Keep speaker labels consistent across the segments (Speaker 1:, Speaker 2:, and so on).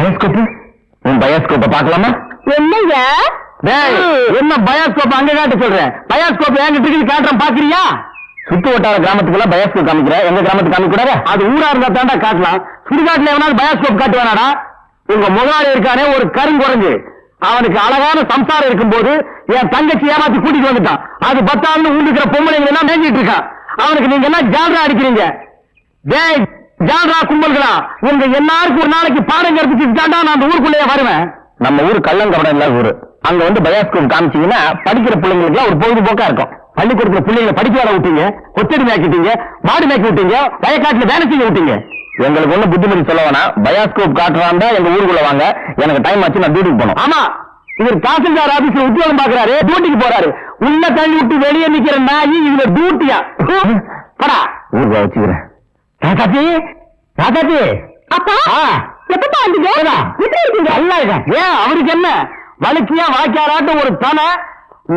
Speaker 1: Bioscope உன் பயோஸ்கோப்ப பார்க்கலாமா?
Speaker 2: என்னய்யா?
Speaker 1: டேய் என்ன பயோஸ்கோப் அங்க காட்ட சொல்றேன் பயோஸ்கோப் என்கிட்ட இருக்குது காட்டுறேன் பாக்குறியா சுத்து வட்டார கிராமத்துக்குள்ள பயோஸ்கோப் காமிக்கிற. எங்க கிராமத்துக்கு காமிக்க கூடாது அது ஊரா இருந்தா தாண்டா காட்டலாம். சுடுகாட்டுல எவனாவது பயோஸ்கோப் காட்டுவானாடா? உங்க முதலாளி இருக்கானே ஒரு கருங்குரங்கு. அவனுக்கு அழகான சம்சாரம் இருக்கும்போது என் தங்கச்சி ஏமாத்தி கூட்டிட்டு வந்துட்டான். அது பத்தாண்டு ஊண்டுக்கிற பொம்பளைங்க எல்லாம் மேஞ்சிட்டு இருக்கான் அவனுக்கு நீங்க என்ன ஜால்ரா அடிக்கிறீங்க? ஜால்ரா கும்பல்களா? உங்க எல்லாருக்கும் ஒரு நாளைக்கு பாடம் கற்பிச்சுட்டு தாண்டா நான் அந்த ஊருக்குள்ளேயே வருவேன்? நம்ம ஊர் கள்ளங்கபடம் இல்லாத ஊரு. அங்க வந்து பயாஸ்கோப் காமிச்சீங்கன்னா படிக்கிற பிள்ளைங்களுக்கு ஒரு பொழுதுபோக்கா இருக்கும். பள்ளிக்கூடத்துல பிள்ளைங்களை படிக்க வர விட்டீங்க கொத்தடி மேய்க்கிட்டீங்க மாடு மேய்க்க விட்டீங்க வயக்காட்டுல வேலை செய்ய விட்டீங்க. எங்களுக்கு ஒண்ணு புத்திமதி சொல்ல வேணாம். பயாஸ்கோப் காட்டுறாண்டா எங்க ஊருக்குள்ள வாங்க. எனக்கு டைம் ஆச்சு நான் டியூட்டிக்கு போகணும். ஆமா. இவர் தாசில்தார் ஆபீஸ்ல உத்தியோகம் பாக்குறாரு டியூட்டிக்கு போறாரு. உள்ள தள்ளி விட்டு வெளியே நிக்கிற நாயி இதுல டியூட்டியா படா. ஊருக்கு வச்சுக்கிறேன். ராசாத்தி.
Speaker 2: அப்பா. எப்பப்பா வந்தீங்க? எப்படி இருக்கீங்க
Speaker 1: நல்லா இருக்கேன். ஏன் அவருக்கு என்ன? வழுக்கியா வாய்க்காராட்டம் ஒரு தனை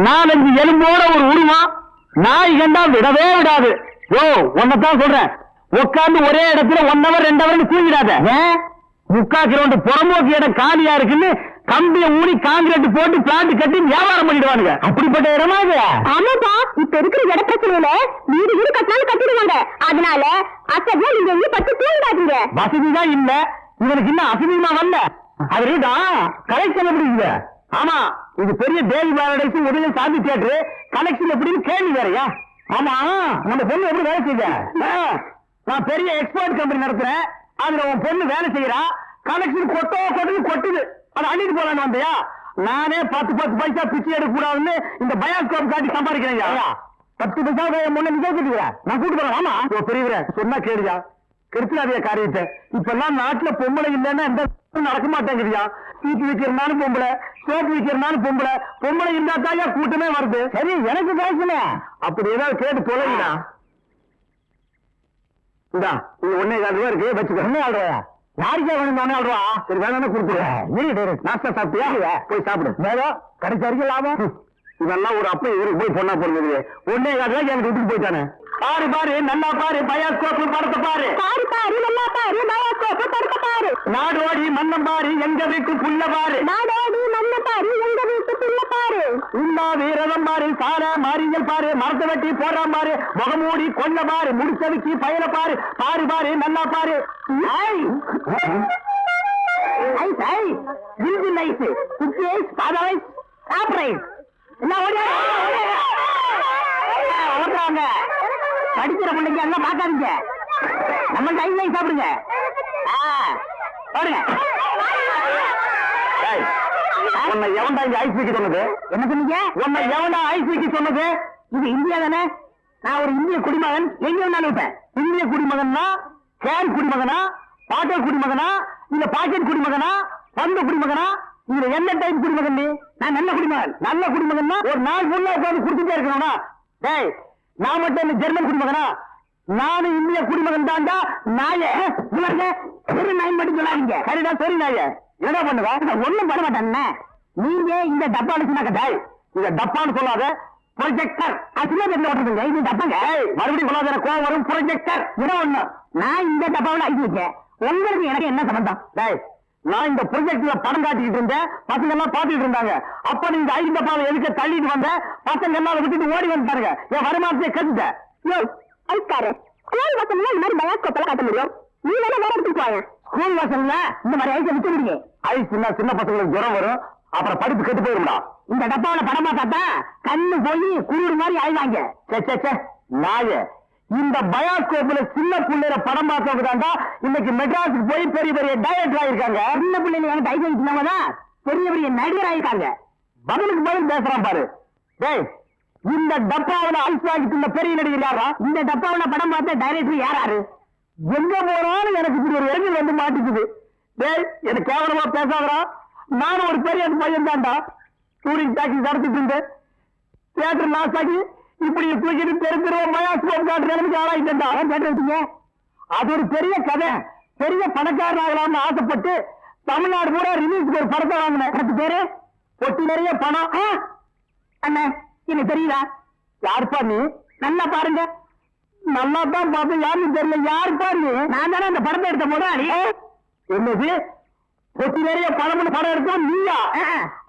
Speaker 1: நாலஞ்சு எலும்போட ஒரு உருவம். நாய் கண்டா விடவே விடாது. ஓ உன்னைத்தான் சொல்றேன். உட்கார்ந்து ஒரே இடத்துல ஒன் ஹவர் ரெண்டு ஹவர் தூங்கிடாத முக்கா கிரவுண்ட் புறம்போக்கு இடம் காலியா இருக்குன்னு கம்பிய ஊனி காங்கிரீட் போட்டு பிளாட் கட்டி வியாபாரம் பண்ணிடுவானுங்க. அப்படிப்பட்ட இடமா இது?
Speaker 2: ஆமாப்பா இப்ப இருக்கிற இட பிரச்சனையில வீடு வீடு கட்டினாலும் கட்டிடுவாங்க. அதனால அசதியா நீங்க எங்கேயும் பட்டு தூங்கிடாதீங்க
Speaker 1: வசதி தான் இல்ல. இவனுக்கு இன்னும் அசதியுமா வரல. அது ரீடா கலெக்ஷன் எப்படி இருக்குது ஆமா இது பெரிய தேவி பாரடைஸ் உடனே சாந்தி தியேட்டர் கலெக்ஷன் எப்படின்னு கேள்வி வேறயா? ஆமா நம்ம பொண்ணு எப்படி வேலை செய்யுது ஆ, நான் பெரிய எக்ஸ்போர்ட் கம்பெனி நடத்துறேன். அதுல உன் பொண்ணு வேலை செய்யறா கலெக்ஷன் கொட்டோ கொட்டுது கொட்டுது. அதை அள்ளிட்டு போலான்னு வந்தியா? நானே பத்து பத்து பைசா பிச்சை எடுக்க கூடாதுன்னு இந்த பயோஸ்கோப் காட்டி சம்பாதிக்கிறேன் பத்து பைசா முன்ன நிஜத்துக்குற நான் கூட்டு போறேன் ஆமா பெரியவரே சொன்னா கேளுயா கெடுத்துடாதிய காரியத்தை. இப்ப எல்லாம் நாட்டுல பொம்பளை இல்லைன்னா எந்த நடக்க மாட்டேங்குதுயா? சீட்டு விக்கிறனாலும் பொம்பளை சோப்பு விக்கிறனாலும் பொம்பளை பொம்பளை இருந்தா தாயா கூட்டமே வருது. சரி எனக்கு பேசல அப்படி ஏதாவது கேட்டு தொலைங்கடா. இந்தா இது ஒன்னே கால் ரூபா இருக்கு வச்சுக்க. ஒன்னே ஆள் ரூபாயா? யாருக்கே வேணும் ஆள் ரூபா சரி வேணும்னு கொடுத்துரு நாஸ்தா சாப்பிட்டியா? போய் சாப்பிடு. மேலும் கடைசி வரைக்கும் லாபம் இதெல்லாம் ஒரு அப்ப இவருக்கு போய் பொண்ணா போறது ஒன்னே ரூபாய்க்கு எனக்கு விட்டுட்டு போயிட்டானே. பாரு பாரு நல்லா பாரு பயாஸ்கோப்பு படத்தை பாரு.
Speaker 2: பாரு பாரு நல்லா பாரு பயோஸ்கோப் படுத்த பாரு.
Speaker 1: நாடோடி மன்னம் பாரு எங்க வீட்டு புள்ள பாரு.
Speaker 2: நாடோடி பாரு
Speaker 1: வீரதம் பாரு சார மாரியல் பாரு மரத்தை வெட்டி போடுறான் பாரு முகமூடி கொல்ல பாரு முடிச்சதுக்கு பயல பாரு பாரு பாரு நல்லா பாரு. படிக்கிற பிள்ளைங்க எல்லாம் பார்க்காதீங்க. நம்ம டைம் சாப்பிடுங்க. பாருங்க உன்னை எவன்டா இங்க ஐஸ் வைக்க சொன்னது? என்ன சொன்னீங்க? உன்னை எவன்டா ஐஸ் வைக்க சொன்னது? இது இந்தியா தானே? நான் ஒரு இந்திய குடிமகன். எங்க வேணாலும் இருப்பேன் இந்திய குடிமகன்னா கேன் குடிமகனா பாட்டல் குடிமகனா இல்ல பாக்கெட் குடிமகனா பந்த குடிமகனா? இதுல என்ன டைப் குடிமகன் நான் நல்ல குடிமகன். நல்ல குடிமகன்னா ஒரு நாள் ஃபுல்லா உட்கார்ந்து குடிச்சுட்டே இருக்கணும்னா டேய் நான் மட்டும் இந்த ஜெர்மன் குடிமகனா? நானும் இந்திய குடிமகன் தாண்டா. நாய சரி நாய் மட்டும் சொல்லாதீங்க. சரிடா சரி நாய. என்ன பண்ணுவ? ஒண்ணும் பண்ண மாட்டேன் நீங்க இந்த டப்பான்னு சொன்னாங்க இந்த டப்பான்னு சொல்லாத ப்ரொஜெக்டர் சின்ன பேர்ல ஓட்டுறதுங்க இது டப்பாங்க. மறுபடியும் சொல்லாத கோவம் வரும் ப்ரொஜெக்டர் இடம் ஒண்ணு? நான் இந்த டப்பாவில் வச்சேன் உங்களுக்கு எனக்கு என்ன சம்பந்தம்? டேய் நான் இந்த ப்ரொஜெக்ட்ல படம் காட்டிட்டு இருந்தேன். பசங்க எல்லாம் பாத்துட்டு இருந்தாங்க. அப்ப நீ இந்த ஐஸ் டப்பாவை எதுக்கு தள்ளிட்டு வந்த? பசங்க எல்லாம் விட்டுட்டு ஓடி வந்துட்டாருங்க என் வருமானத்தை கத்துட்ட
Speaker 2: யோ ஐஸ்காரு ஸ்கூல் பசங்க இந்த மாதிரி பயோஸ்கோப் எல்லாம் காட்ட முடியும். நீ வேணா வேற போய
Speaker 1: ஸ்கூல் வாசல்ல இந்த மாதிரி ஐஸ் விட்டு விடுங்க. ஐஸ் சின்ன சின்ன பசங்களுக்கு ஜுரம் வரும். அப்புறம் படிப்பு கெட்டு போயிரும்டா. இந்த டப்பாவில படமா பார்த்தா கண்ணு போய் குருடு மாதிரி ஆயிவாங்க சே சே சே நாய. இந்த பயோஸ்கோப்ல சின்ன பிள்ளைல படம் பார்த்தவங்க இன்னைக்கு மெட்ராஸுக்கு போய் பெரிய பெரிய டைரக்டர் ஆயிருக்காங்க. சின்ன எனக்கு டைப் வச்சிருந்தவங்க தான்? பெரிய பெரிய நடிகர் ஆயிருக்காங்க. பதிலுக்கு பதில் பேசுறான் பாரு. டேய் இந்த டப்பாவில ஐஸ் வாங்கி பெரிய நடிகர் யாரா இந்த டப்பாவில படம் பார்த்த டைரக்டர் யாராரு எங்க போனாலும் எனக்கு இப்படி ஒரு இளைஞர் வந்து மாட்டிக்குது. டேய் எனக்கு கேவலமா பேசாதடா. நானும் ஒரு பெரிய பையன் தான்டா. டூரிங் டாக்ஸி நடத்திட்டு இருந்தேன். தியேட்டர் லாஸ் ஆகி இப்படி தூக்கிட்டு தெரு தெருவா மயாஸ்கோப் காட்டுற நிலைமைக்கு ஆளாயிட்டேன்டா. கேட்டு வச்சீங்க அது ஒரு பெரிய கதை. பெரிய பணக்காரன் ஆகலாம்னு ஆசைப்பட்டு தமிழ்நாடு பூரா ரிலீஸ்க்கு ஒரு படத்தை வாங்கினேன். பத்து பேரு? பொட்டி நிறைய பணம். ஆ? அண்ணே எனக்கு தெரியுதா? யாருப்பா நீ? நல்லா பாருங்க. நல்லா தான் பார்த்தேன் யாருன்னு தெரியல. யாருப்பா நீ நான் தானே அந்த படத்தை எடுத்த முதலாளி. என்னது? பொட்டி நிறைய பணம்னு பணம் எடுத்தா நீயா?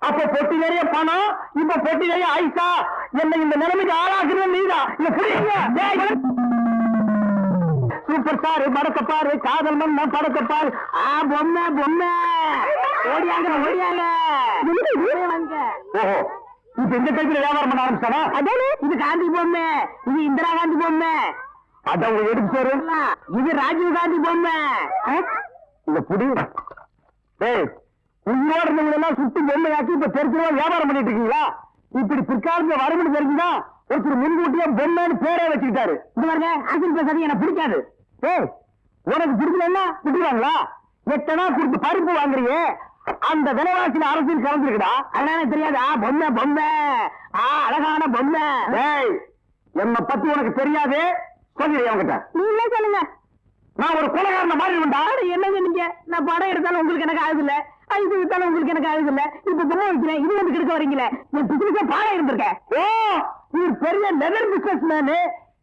Speaker 1: அப்ப பொட்டி நிறைய பணம் இப்ப பொட்டி நிறைய ஐசா. என்ன இந்த நிலைமைக்கு ஆளாக்குறது நீதான் இல்ல புரியுங்க. சூப்பர் ஸ்டார் படக்கப்பாரு காதல் மன்ன படக்கப்பாரு ஆ பொம்மை பொம்மை. ஓடியாங்க ஓடியாங்க. ஓஹோ. இப்ப இந்த டைப்ல வியாபாரம் பண்ண ஆரம்பிச்சானா
Speaker 2: அதானே?
Speaker 1: இது காந்தி பொம்மை. இது இந்திரா காந்தி பொம்மை. அத உங்க எடுத்து சோறு இது ராஜீவ் காந்தி பொம்மை. இந்த புடி. டேய் உங்களோட இருந்தவங்க எல்லாம் சுட்டு பொம்மையாக்கி இப்ப தெரிஞ்சுமா வியாபாரம் பண்ணிட்டு இருக்கீங்களா? இப்படி பிற்காலத்துல வரும்னு தெரிஞ்சுதான் ஒருத்தர் முன்கூட்டியா பொம்மைன்னு பேரே வச்சுக்கிட்டாரு. இது பாருங்க அசில் பேசாதீங்க எனக்கு பிடிக்காது. ஏய் உனக்கு பிடிக்கலன்னா விட்டுருவாங்களா? எத்தனா கொடுத்து பருப்பு வாங்குறியே? அந்த விலைவாசியில அரசியல் கலந்துருக்குடா அதனால தெரியாதா? பொம்மை பொம்மை. ஆ அழகான பொம்மை. என்னை பத்தி உனக்கு தெரியாது? சொல்லிடு அவங்கிட்ட
Speaker 2: நீங்களே சொல்லுங்க?
Speaker 1: நான் ஒரு கொலைகாரன மாதிரி உண்டா? என்னங்க நீங்க நான் படம் எடுத்தாலும் உங்களுக்கு எனக்கு ஆகுது இல்ல. ஐந்து வித்தாலும் உங்களுக்கு எனக்கு ஆகுது இல்ல. இப்ப பொம்மை வைக்கிறேன்? இது வந்து கெடுக்க வரீங்களே என் பிசினஸே பாடம் இருந்திருக்கேன் ஓ இவர் பெரிய லெதர் பிசினஸ் மேனு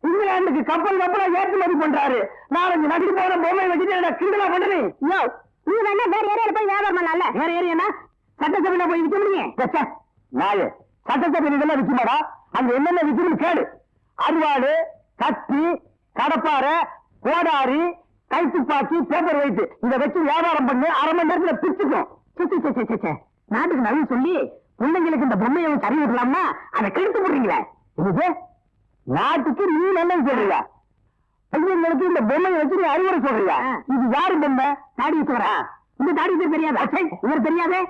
Speaker 1: இங்கிலாந்துக்கு கப்பல் கப்பலா ஏற்றுமதி பண்றாரு. நாலஞ்சு நடிச்சு போன பொம்மை வச்சுட்டு என்ன கிண்டலா பண்றேன்
Speaker 2: யோ நீ வேணா வேற ஏரியால பண்ணலாம்ல
Speaker 1: வேற ஏரியா சட்டசபையில போய் விற்க முடியும்? நாயே சட்டசபையில இதெல்லாம் விற்குமாடா அங்க என்னென்ன விற்கணும் கேடு அருவாடு கத்தி கடப்பாரை கோடாரி கைத்துப்பாக்கி பேப்பர் வெயிட் இத வச்சு வியாபாரம் பண்ணி. அரை மணி நேரத்துல பிச்சுக்கும். நாட்டுக்கு நல்லது சொல்லி பிள்ளைங்களுக்கு இந்த பொம்மையை வச்சு அறிவு விடலாமா அதை கெடுத்து போடுறீங்களே. இது நாட்டுக்கு நீ நல்லது சொல்றீங்க பையங்களுக்கு இந்த பொம்மையை வச்சு நீ அறிவுரை சொல்றியா? இது யாரு பொம்மை? தாடீஸ்வரா இந்த தாடீஸ்வரர் தெரியாதா? ச்சை, இவர் தெரியாதே?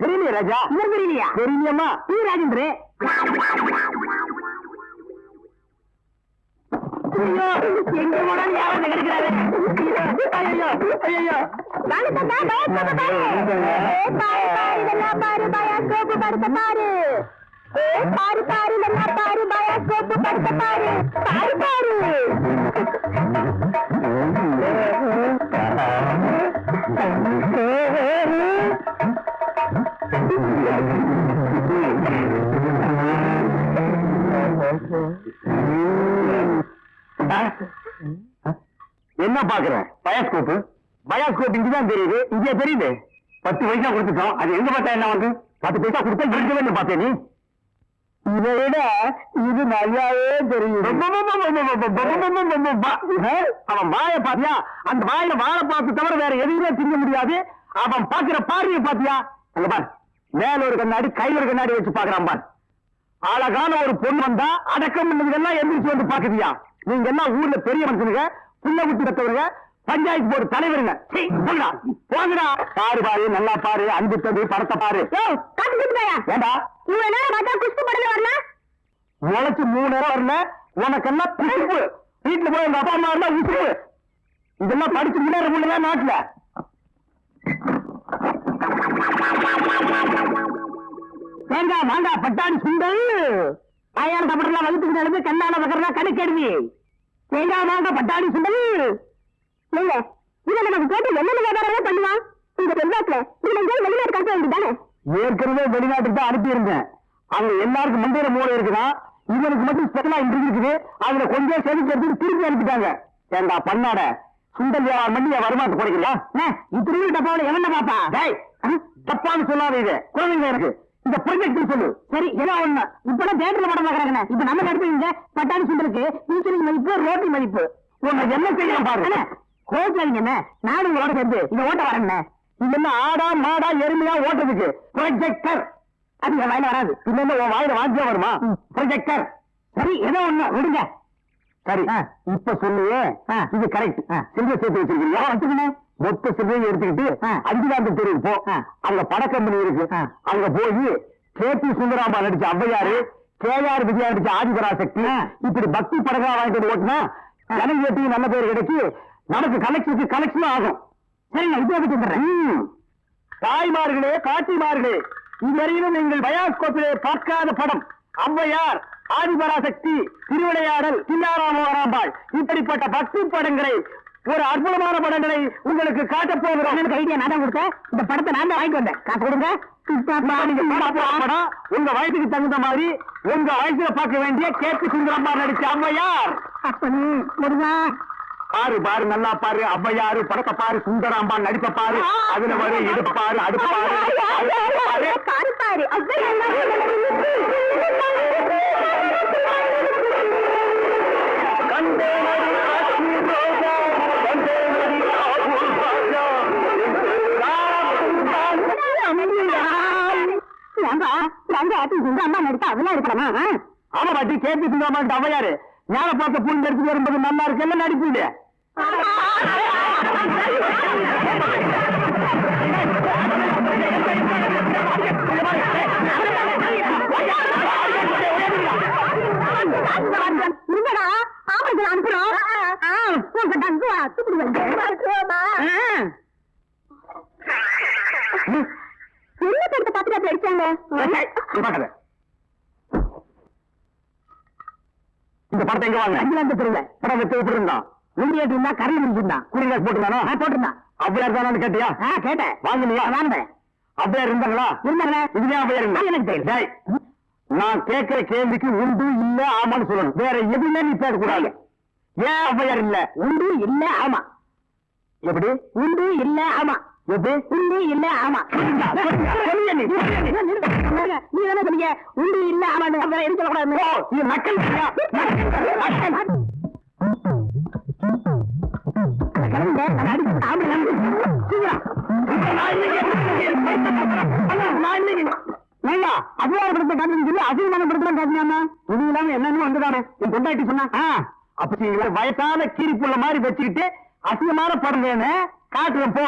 Speaker 1: தெரியலையே ராஜா. இவர் தெரியலையா? தெரியலையம்மா. டி ராஜேந்திர. எங்க போனாலும் யாரும் கிடைக்கிறாரு ஐயோ ஐயோ
Speaker 2: வாங்க தாத்தா, பயாஸ்கோப்பை பாரு. பாரு, பாரு, இதெல்லாம் பாரு, பயாஸ்கோப்பு படத்தை பாரு. பாரு, பாரு, இதெல்லாம் பாரு, பயாஸ்கோப்பு படத்தை பாரு. பாரு, பாரு.
Speaker 1: என்ன பாக்குறேன் பயாஸ்கோப் பயாஸ்கோப் இங்கதான் தெரியுது இங்கே தெரியுது பத்து பைசா கொடுத்துட்டோம் அது எங்க பார்த்தா என்ன வந்து பத்து பைசா கொடுத்தா இருக்கவே பார்த்தேன் நீ இதை விட இது நல்லாவே தெரியும் அவன் வாய பாத்தியா அந்த வாயில வாழை பார்த்து தவிர வேற எதுவுமே திங்க முடியாது அவன் பாக்குற பார்வையை பாத்தியா அங்க பார். மேல ஒரு கண்ணாடி கையில ஒரு கண்ணாடி வச்சு பாக்குறான் பார். அழகான ஒரு பொண்ணு வந்தா அடக்கம் பண்ணதுக்கெல்லாம் எந்திரிச்சு வந்து பாக்குதியா நீங்க எல்லாம் ஊர்ல பெரிய மனுஷனுங்க புள்ள குட்டி பெற்றவருங்க பஞ்சாயத்து போர்டு தலைவருங்க. போங்கடா, பாரு பாரு நல்லா பாரு அன்பு தம்பி படத்தை பாரு. ஏண்டா?
Speaker 2: இவ்வளவு நேரம் பார்த்தா குஷ்பு படத்துல வரலாம்
Speaker 1: முளைச்சு மூணு நேரம் வரல. உனக்கெல்லாம் பிசுப்பு வீட்டுல போய் உங்க அப்பா அம்மா இருந்தா உசுப்பு. இதெல்லாம் படிச்சு முன்னேற முடியல நாட்டுல. தேங்காய் மாங்காய் பட்டாணி சுண்டல். ஆயாரம் சாப்பிடலாம் வகுத்துக்கு நடந்து கண்ணால பக்கறதா கணக்கெடுவி தேங்காய் மாங்காய் பட்டாணி சுண்டல்.
Speaker 2: இல்ல இதை நமக்கு கேட்டு என்னென்ன வியாபாரம் பண்ணுவான் இந்த செல்வாக்குல இதுல எங்கேயும் வெளிநாட்டு காட்ட வேண்டியதானே
Speaker 1: ஏற்கனவே வெளிநாட்டுக்கு தான் அனுப்பியிருந்தேன். அவங்க எல்லாருக்கும் மந்திர மூளை இருக்குதான் இவனுக்கு மட்டும் ஸ்பெஷலா இன்று இருக்குது. அதுல கொஞ்சம் சேமிச்சு எடுத்து திருப்பி அனுப்பிட்டாங்க. ஏண்டா பண்ணாட சுண்டல் வியாபாரம் பண்ணி வருமானத்தை குறைக்கலாம் இத்திரி டப்பாவில எவன பாப்பா டேய் தப்பான்னு சொல்லாத இது. குழந்தைங்க எனக்கு? இந்த ப்ரொஜெக்ட் சொல்லு. சரி ஏதோ ஒண்ணு? இப்பதான் தேட்டர்ல படம் பாக்குறாங்க இப்ப நம்ம நடிப்பீங்க பட்டாணி சுண்டலுக்கு டீச்சரிங் மதிப்பு ரோட்டி மதிப்பு. உன்னை என்ன செய்யலாம் பாருங்க கோச்சாதீங்க என்ன நானும் உங்களோட சேர்ந்து இதை ஓட்ட வரேன் இது ஆடா மாடா எருமையா ஓட்டுறதுக்கு ப்ரொஜெக்டர் அது என் வாயில வராது. இல்ல உன் வாயில வாந்தியா வருமா? ப்ரொஜெக்டர் சரி ஏதோ ஒண்ணு? விடுங்க. சரி இப்ப சொல்லுவே இது கரெக்ட் சில்வர் சேர்த்து வச்சிருக்கீங்க வச்சுக்கணும் மொத்த சில்வையும் எடுத்துக்கிட்டு அஞ்சுதாந்த தெருவுக்கு போ. அங்க பட கம்பெனி இருக்கு. அங்க போய் கே பி சுந்தராம்பா நடிச்ச ஔவையாரு கே ஆர் விஜயா நடிச்ச ஆதிபராசக்தி இப்படி பக்தி படங்களா வாங்கிட்டு ஓட்டுனா ஜனங்களுக்கு நல்ல பேர் கிடைக்கு நமக்கு கலெக்ஷனுக்கு கலெக்ஷன் ஆகும். சரி நான் இதை சொல்றேன் தாய்மார்களே காட்டிமார்களே இதுவரையிலும் நீங்கள் பயாஸ்கோப்பிலே பார்க்காத படம். ஔவையார் ஆதிபராசக்தி திருவிளையாடல் கில்லாராமோராம்பாள் இப்படிப்பட்ட பக்தி படங்களை ஒரு அற்புதமான படங்களை உங்களுக்கு காட்டப் போகிறோம் எனக்கு ஐடியா நான் தான் கொடுத்தேன் இந்த படத்தை நான் தான் வாங்கிட்டு வந்தேன் காசு கொடுங்க படம் உங்க வயசுக்கு தகுந்த மாதிரி உங்க வயசுல பார்க்க வேண்டிய கேபி சுந்தரம்மா நடிச்ச முருகா பாரு பாரு நல்லா பாரு ஔவையாரு படத்தை பாரு சுந்தராம்பா நடிப்ப பாரு அதுல வரும் இடுப்பு பாரு அடுப்பு பாரு அடுப்பு ஆமா பாட்டி கேபி சுந்தரமா ஔவையாரு ஞான பார்த்த பூண்டு நடிச்சு வரும்போது நல்லா இருக்கு. எல்லாம் நடிப்பு இல்லையா
Speaker 3: இருங்கடா. ஆம்பளை அனுப்புறோம். உங்க டங்கு அத்துக்குடி வந்து. என்ன படத்தை பார்த்துட்டு அடிச்சாங்க.
Speaker 1: இந்த படத்தை எங்க வாங்க
Speaker 3: அங்கிலாந்து தெருவுல
Speaker 1: படம் வச்சு இருந்தான்.
Speaker 3: வெளியே இருந்தா கரண்ட் முடிச்சிருந்தான்
Speaker 1: குடிங்க போட்டுருந்தானோ?
Speaker 3: போட்டிருந்தான்.
Speaker 1: அப்படியார் தானு கேட்டியா?
Speaker 3: கேட்டேன்.
Speaker 1: வாங்குனியா?
Speaker 3: வாங்கினேன்.
Speaker 1: அப்படியார் இருந்தாங்களா?
Speaker 3: இருந்தாங்க
Speaker 1: இதுதான் அப்படியார் இருந்தா?
Speaker 3: எனக்கு தெரியும்.
Speaker 1: டேய், நான் கேட்கிற கேள்விக்கு உண்டு இல்ல ஆமான்னு சொல்லணும். வேற எதுவுமே நீ பேசக்கூடாது. ஏன் ஔவையார் இல்ல?
Speaker 3: உண்டு இல்ல ஆமா.
Speaker 1: எப்படி?
Speaker 3: உண்டு இல்ல ஆமா. உண்டு இல்ல ஆமா.
Speaker 1: நீ,
Speaker 3: தானே சொன்னீங்க உண்டு இல்ல. ஆமா எதுவும் சொல்லக்கூடாது.
Speaker 1: இது இல்லாம என்னன்னு வந்துடானே என் பொண்டாட்டி சொன்னா அப்ப வயசான கீரி புள்ள மாதிரி வச்சுக்கிட்டு அசிங்கமான படம் காட்டுறேன் போ.